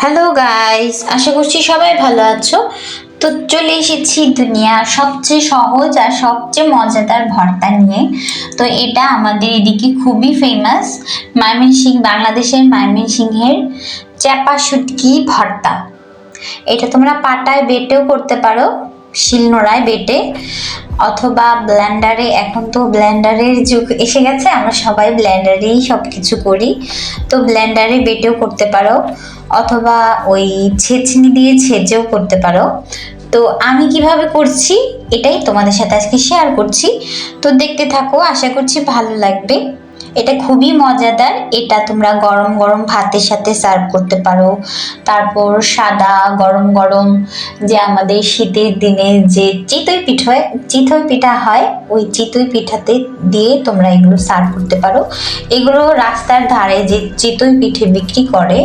Hello guys আশা করছি সবাই ভালো আছো। তো চলে এসেছি দুনিয়ার সবচেয়ে সহজ আর সবচেয়ে মজাদার ভর্তা নিয়ে। তো এটা আমাদের এদিকে খুবই ফেমাস ময়মনসিং বাংলাদেশের ময়মনসিংহের চ্যাপা শুটকি ভর্তা। এটা তোমরা পাটায় বেটেও করতে পারো, শিলনোড়ায় বেটে, অথবা ব্ল্যান্ডারে এখন তো ব্ল্যান্ডারের যুগ এসে গেছে, আমরা সবাই ব্ল্যান্ডারেই সব কিছু করি। তো ব্ল্যান্ডারে বেটেও করতে পারো। অথবা ওই ছেঁচনি দিয়ে ছেঁচেও করতে পারো। তো আমি কীভাবে করছি, এটাই তোমাদের সাথে আজকে শেয়ার করছি। তো দেখতে থাকো, আশা করছি ভালো লাগবে। এটা খুবই মজাদার। এটা তোমরা গরম গরম ভাতের সাথে সার্ভ করতে পারো। তারপর সাদা, গরম গরম যে আমাদের শীতের দিনে যে চিতই পিঠ হয়, চিতই পিঠা হয়, ওই চিতই পিঠাতে দিয়ে তোমরা এগুলো সার্ভ করতে পারো। এগুলো রাস্তার ধারে যে চিতই পিঠে বিক্রি করে,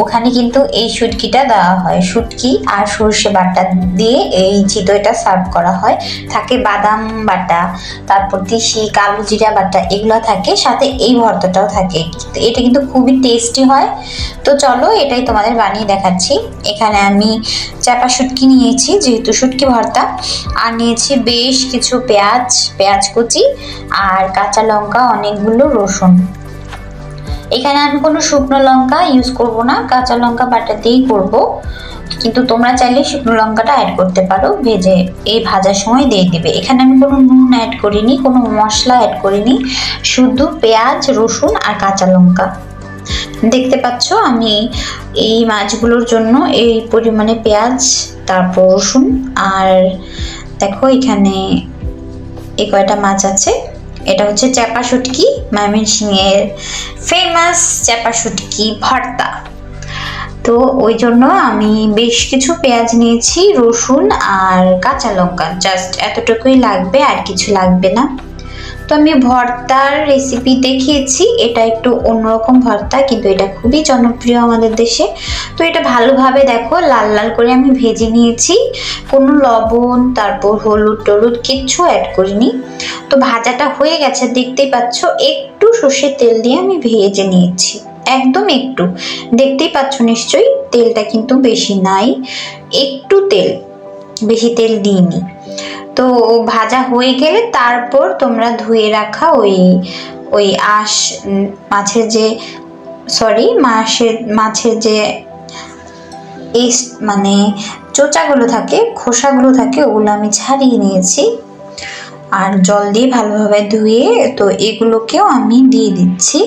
ওখানে কিন্তু এই শুটকিটা দেওয়া হয়। শুটকি আর সর্ষে বাটা দিয়ে এই চিতইটা সার্ভ করা হয়। থাকে বাদাম বাটা, তারপর তিসি কালো জিরা বাটা, এগুলো থাকে। সাথে এই ভর্তাটাও থাকে। এটা কিন্তু খুবই টেস্টি হয়। তো চলো, এটাই তোমাদের বানিয়ে দেখাচ্ছি। এখানে আমি চাপা শুটকি নিয়েছি, যেহেতু শুটকি ভর্তা। আর নিয়েছি বেশ কিছু পেঁয়াজ পেঁয়াজ কুচি আর কাঁচা লঙ্কা, অনেকগুলো রসুন। এখানে আমি কোনো শুকনো লঙ্কা ইউজ করব না, কাঁচা লঙ্কা বাটা দিয়েই করব। কিন্তু তোমরা চাইলে শুকনো লঙ্কাটা অ্যাড করতে পারো, ভেজে এই ভাজার সময় দিয়ে দিবে। এখানে আমি কোনো নুন অ্যাড করিনি, কোনো মশলা অ্যাড করিনি, শুধু পেঁয়াজ, রসুন আর কাঁচা লঙ্কা। দেখতে পাচ্ছ আমি এই মাছগুলোর জন্য এই পরিমাণে পেঁয়াজ, তারপর রসুন আর দেখো এখানে এই কয়টা মাছ আছে? এটা হচ্ছে চ্যাপা শুটকি ময়মনসিংহের ফেমাস চ্যাপা শুটকি ভর্তা। তো ওই জন্য আমি বেশ কিছু পেঁয়াজ নিয়েছি, রসুন আর কাঁচা লঙ্কা। জাস্ট এতটুকুই লাগবে, আর কিছু লাগবে না। তো আমি ভর্তার রেসিপি দেখিয়েছি। এটা একটু অন্যরকম ভর্তা, কিন্তু এটা খুবই জনপ্রিয় আমাদের দেশে। তো এটা ভালোভাবে দেখো, লাল লাল করে আমি ভেজে নিয়েছি। কোনো লবণ, তারপর হলুদ টলুদ কিচ্ছু অ্যাড করিনি। তো ভাজাটা হয়ে গেছে, দেখতেই পাচ্ছ, একটু সর্ষের তেল দিয়ে আমি ভেজে নিয়েছি। একদম একটু। দেখতেই পাচ্ছ নিশ্চয়ই, তেলটা কিন্তু বেশি নাই। একটু তেল, বেশি তেল দিইনি। তো ভাজা হয়ে গেলে তারপর তোমরা ধুয়ে রাখা ওই ওই আঁশ মাছের যে সরি মাছের মাছের যে এই মানে চোচাগুলো থাকে, খোসাগুলো থাকে, ওগুলো আমি ছাড়িয়ে নিয়েছি। আর জল দিয়ে ভালোভাবে ধুয়ে তো এগুলোকেও আমি দিয়ে দিচ্ছি।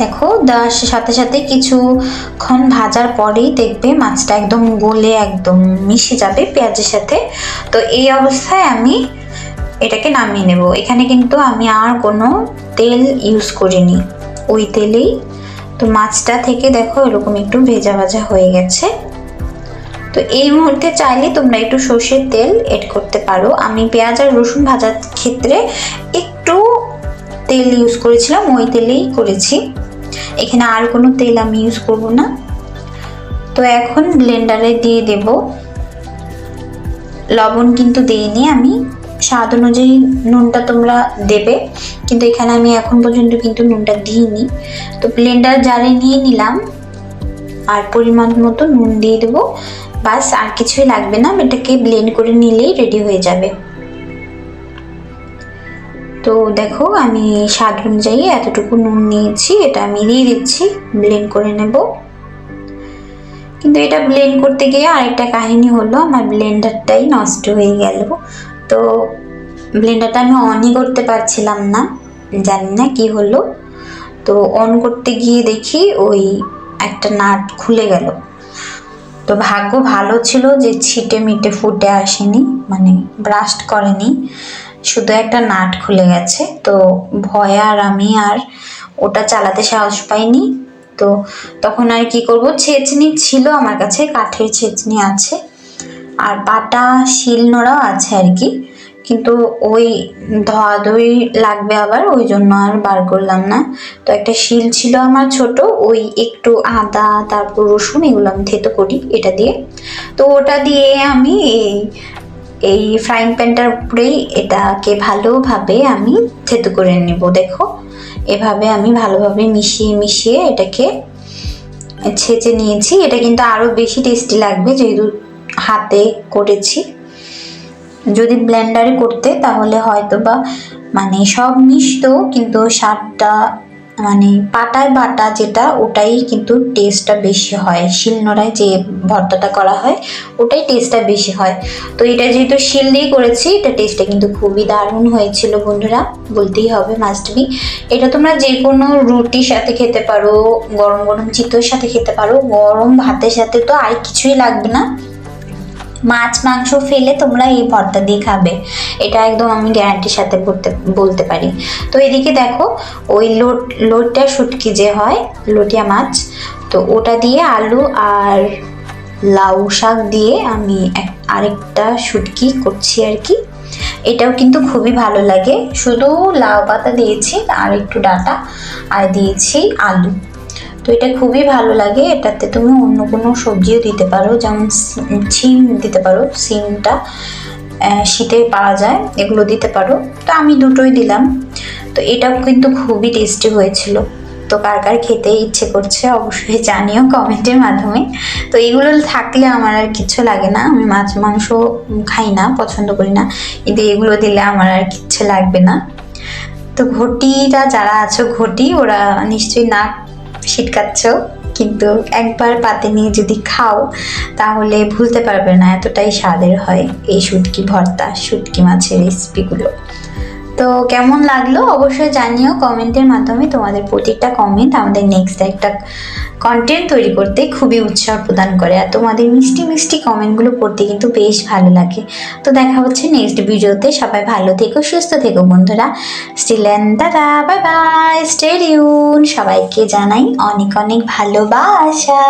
দেখো দেওয়ার সাথে সাথে কিছুক্ষণ ভাজার পরেই দেখবে মাছটা একদম গলে একদম মিশে যাবে পেঁয়াজের সাথে। তো এই অবস্থায় আমি এটাকে নামিয়ে নেব। এখানে কিন্তু আমি আর কোনো তেল ইউজ করিনি। ওই তেলেই তো মাছটা থেকে দেখো এরকম একটু ভেজা ভাজা হয়ে গেছে। তো এই মুহূর্তে চাইলে তোমরা একটু সর্ষের তেল এড করতে পারো। আমি পেঁয়াজ আর রসুন ভাজার ক্ষেত্রে একটু তেল ইউজ করেছিলাম, ওই তেলেই করেছি। এখানে আর কোনো তেল আমি ইউজ করব না। তো এখন ব্লেন্ডারে দিয়ে দেব। লবণ কিন্তু দিইনি আমি। স্বাদ অনুযায়ী নুনটা তোমরা দেবে। কিন্তু এখানে আমি এখন পর্যন্ত কিন্তু নুনটা দিইনি। তো ব্লেন্ডার জারে নিয়ে নিলাম। আর পরিমাণ মতো নুন দিয়ে দেবো। বাস আর কিছুই লাগবে না। এটাকে ব্লেন্ড করে নিলেই রেডি হয়ে যাবে। তো দেখো, আমি স্বাদ অনুযায়ী এতটুকু নুন নিয়েছি, এটা আমি দিয়ে দিচ্ছি ব্লেন্ড করে নেব। কিন্তু এটা ব্লেন্ড করতে গিয়ে আরেকটা কাহিনী হলো, আমার ব্লেন্ডারটাই নষ্ট হয়ে গেল। তো ব্লেন্ডারটা আমি অনই করতে পারছিলাম না, জানি না কি হলো। তো অন করতে গিয়ে দেখি ওই একটা নাট খুলে গেল। তো ভাগ্য ভালো ছিল যে ছিটে মিটে ফুটে আসেনি মানে ব্রাস্ট করেনি। শুধু একটা নাট খুলে গেছে। তো ভয়ে আর আমি আর ওটা চালাতে সাহস পাইনি। তো তখন আর কি করব? ছেঁচনি ছিল আমার কাছে, কাঠের ছেঁচনি আছে। আর পাটা শিল নোড়াও আছে আর কি। কিন্তু ওই ধোয়াধুয়ি লাগবে আবার, ওই জন্য আর বার করলাম না। তো একটা শিল ছিল আমার ছোট, ওই একটু আদা, তারপর রসুন এগুলো আমি থেতো করি, এটা দিয়ে। তো ওটা দিয়ে আমি এই এই ফ্রাইং প্যানটার উপরেই এটাকে ভালোভাবে আমি থেতু করে নেব, দেখো। এভাবে আমি ভালোভাবে মিশিয়ে মিশিয়ে এটাকে ছেঁচে নিয়েছি। এটা কিন্তু আরও বেশি টেস্টি লাগবে যেহেতু হাতে করেছি। যদি ব্লেন্ডারে করতে, তাহলে হয়তো বা মানে সব মিশতো, কিন্তু স্বাদটা মানে পাটায় বাটা যেটা, ওটাই কিন্তু টেস্টটা বেশি হয়। শিলনোড়ায় যে ভর্তাটা করা হয়, ওটাই টেস্টটা বেশি হয়। তো এটা যেহেতু শিল দিয়ে করেছি, এটা টেস্টটা কিন্তু খুবই দারুণ হয়েছিল বন্ধুরা। বলতেই হবে মাস্ট বি এটা তোমরা যে কোনো রুটির সাথে খেতে পারো গরম গরম চিতোর সাথে খেতে পারো, গরম ভাতের সাথে তো আর কিছুই লাগবে না। মাছ, মাংস ফেলে তোমরা এই ভর্তা দিয়ে খাবে। এটা একদম আমি গ্যারান্টির সাথে বলতে বলতে পারি। তো এদিকে দেখো, ওই লোট লোটটা শুটকি যে হয়, লোটিয়া মাছ, তো ওটা দিয়ে আলু আর লাউ শাক দিয়ে আমি আরেকটা শুটকি করছি আর কি। এটাও কিন্তু খুবই ভালো লাগে। শুধু লাউ পাতা দিয়েছি, আর একটু ডাটা, আর দিয়েছি আলু। তো এটা খুবই ভালো লাগে। এটাতে তুমি অন্য কোনো সবজিও দিতে পারো, যেমন সিম দিতে পারো সিমটা শীতে পাওয়া যায়, এগুলো দিতে পারো। তো আমি দুটোই দিলাম। তো এটাও কিন্তু খুবই টেস্টি হয়েছিল। তো কার কার খেতে ইচ্ছে করছে অবশ্যই জানিও কমেন্টের মাধ্যমে। তো এগুলো থাকলে আমার আর কিছু লাগে না। আমি মাছ, মাংস খাই না, পছন্দ করি না। কিন্তু এগুলো দিলে আমার আর কিচ্ছু লাগবে না। তো ঘটিরা যারা আছো, ঘটি, ওরা নিশ্চয়ই নাক ছিটকাচ্ছ কিন্তু একবার পাতে নিয়ে যদি খাও, তাহলে ভুলতে পারবে না, এতটাই স্বাদের হয় এই শুটকি ভর্তা, শুটকি মাছের রেসিপিগুলো তো কেমন লাগল অবশ্যই জানিও কমেন্টের মাধ্যমে তোমাদের প্রত্যেকটা কমেন্ট আমাদের নেক্সট একটা কন্টেন্ট তৈরি করতে খুবই উৎসাহ প্রদান করে। আর তোমাদের মিষ্টি মিষ্টি কমেন্টগুলো পড়তে কিন্তু বেশ ভালো লাগে। তো দেখা হচ্ছে নেক্সট ভিডিওতে সবাই ভালো থেকো, সুস্থ থেকো বন্ধুরা। স্টিল অ্যান্ড দাদা বাই বাই স্টেডিউন সবাইকে জানাই অনেক অনেক ভালোবাসা।